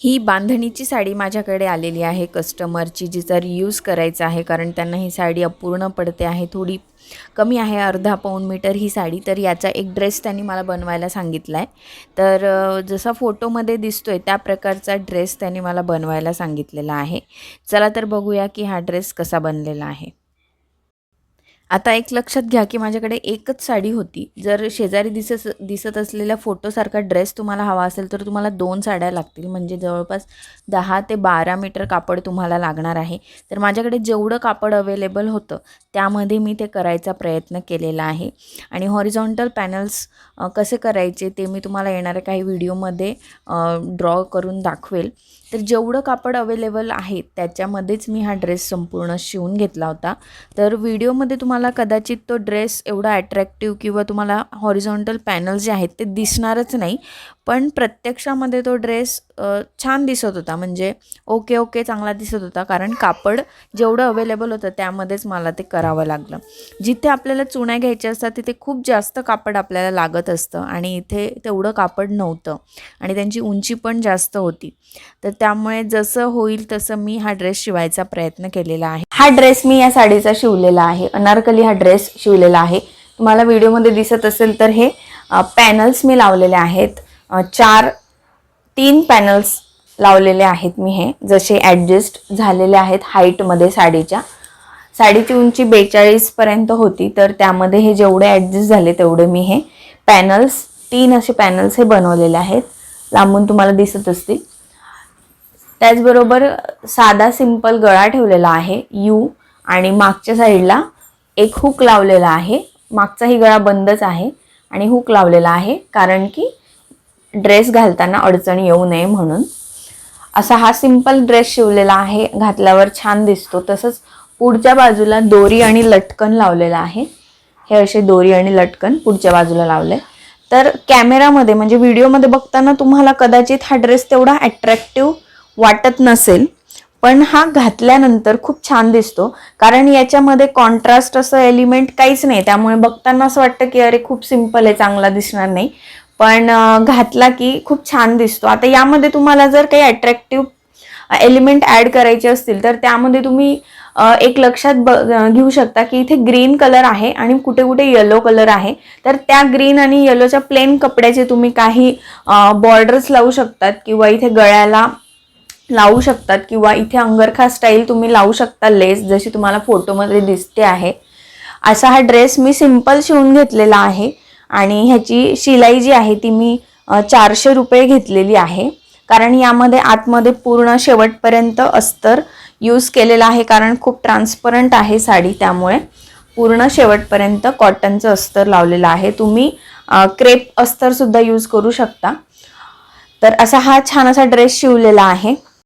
ही बांधणीची साडी माझ्याकडे आलेली आहे कस्टमरची जिचा रियूज करायचा आहे कारण त्यांना ही साडी अपूर्ण पडते आहे थोडी कमी आहे अर्धा पाऊण मीटर ही साडी तर याचा एक ड्रेस त्यांनी मला बनवायला सांगितला आहे तर जसा फोटोमध्ये दिसतो आहे त्या प्रकारचा ड्रेस त्यांनी मला बनवायला सांगितलेला आहे. चला तर बघूया की हा ड्रेस कसा बनलेला आहे. आता एक लक्षात घ्या की माझ्याकडे एकच साडी होती. जर शेजारी दिसत दिसत असलेल्या फोटोसारखा ड्रेस तुम्हाला हवा असेल तर तुम्हाला दोन साड्या लागतील. म्हणजे जवळपास दहा ते बारा मीटर कापड तुम्हाला लागणार आहे. तर माझ्याकडे जेवढं कापड अवेलेबल होतं त्यामध्ये मी ते करायचा प्रयत्न केलेला आहे. आणि हॉरिझॉन्टल पॅनल्स कसे करायचे ते मी तुम्हाला येणाऱ्या काही व्हिडिओमध्ये ड्रॉ करून दाखवेल. तर जेवढं कापड अवेलेबल आहे त्याच्यामध्येच मी हा ड्रेस संपूर्ण शिवून घेतला होता. तर व्हिडिओमध्ये तुम्हाला कदाचित तो ड्रेस एवढा अट्रॅक्टिव्ह किंवा तुम्हाला हॉरिझॉन्टल पॅनल जे आहेत ते दिसणारच नाही पण प्रत्यक्षामध्ये तो ड्रेस छान दिसत होता. म्हणजे ओके ओके चांगला दिसत होता कारण कापड जेवढं अवेलेबल होतं त्यामध्येच मला ते करावं लागलं. जिथे आपल्याला चुण्या घ्यायच्या असतात तिथे खूप जास्त कापड आपल्याला लागत असतं आणि इथे तेवढं कापड नव्हतं आणि त्यांची उंची पण जास्त होती. तर त्यामुळे जसं होईल तसं मी हा ड्रेस शिवायचा प्रयत्न केलेला आहे. हा ड्रेस मी या साडीचा शिवलेला आहे. अनारकली हा ड्रेस शिवलेला आहे. तुम्हाला व्हिडिओमध्ये दिसत असेल तर हे पॅनल्स मी लावलेले आहेत. चार तीन पॅनल्स लावलेले आहेत मी हे. जसे ॲडजस्ट झालेले आहेत हाईटमध्ये साडीच्या. साडीची उंची बेचाळीसपर्यंत होती तर त्यामध्ये हे जेवढे ॲडजस्ट झाले तेवढे मी हे पॅनल्स तीन असे पॅनल्स हे बनवलेले आहेत. लांबून तुम्हाला दिसत असतील. त्याचबरोबर साधा सिंपल गळा ठेवलेला आहे यू आणि मागच्या साईडला एक हुक लावलेला आहे. मागचाही गळा बंदच आहे आणि हुक लावलेला आहे कारण की ड्रेस घालताना अडचण येऊ नये म्हणून. असा हा सिंपल ड्रेस शिवलेला आहे घातल्यावर छान दिसतो. तसंच पुढच्या बाजूला दोरी आणि लटकन लावलेलं आहे. हे असे दोरी आणि लटकन पुढच्या बाजूला लावले तर कॅमेरामध्ये म्हणजे व्हिडिओमध्ये बघताना तुम्हाला कदाचित हा ड्रेस तेवढा अट्रॅक्टिव्ह वाटत नसेल पण हा घातल्यानंतर खूप छान दिसतो. कारण याच्यामध्ये कॉन्ट्रास्ट असं एलिमेंट काहीच नाही. त्यामुळे बघताना असं वाटतं की अरे खूप सिंपल आहे चांगला दिसणार नाही. पण घातला की खूप छान दिसतो. आता यामध्ये तुम्हाला जर काही अट्रॅक्टिव्ह एलिमेंट ॲड करायचे असतील तर त्यामध्ये तुम्ही एक लक्षात ब घेऊ शकता की इथे ग्रीन कलर आहे आणि कुठे कुठे येलो कलर आहे. तर त्या ग्रीन आणि येलोच्या प्लेन कपड्याचे तुम्ही काही बॉर्डर्स लावू शकतात किंवा इथे गळ्याला लावू शकतात किंवा इथे अंगरखा स्टाईल तुम्ही लावू शकता लेस जशी तुम्हाला फोटोमध्ये दिसते आहे. असा हा ड्रेस मी सिंपल शिवून घेतलेला आहे आणि ह्याची शिलाई जी आहे ती मी चारशे रुपये घेतलेली आहे. कारण यामध्ये आतमध्ये पूर्ण शेवटपर्यंत अस्तर यूज केलेला आहे कारण खूप ट्रान्सपरंट आहे साडी त्यामुळे पूर्ण शेवटपर्यंत कॉटनचं अस्तर लावलेलं आहे. तुम्ही क्रेप अस्तरसुद्धा यूज करू शकता. तर असा हा छान असा ड्रेस शिवलेला आहे.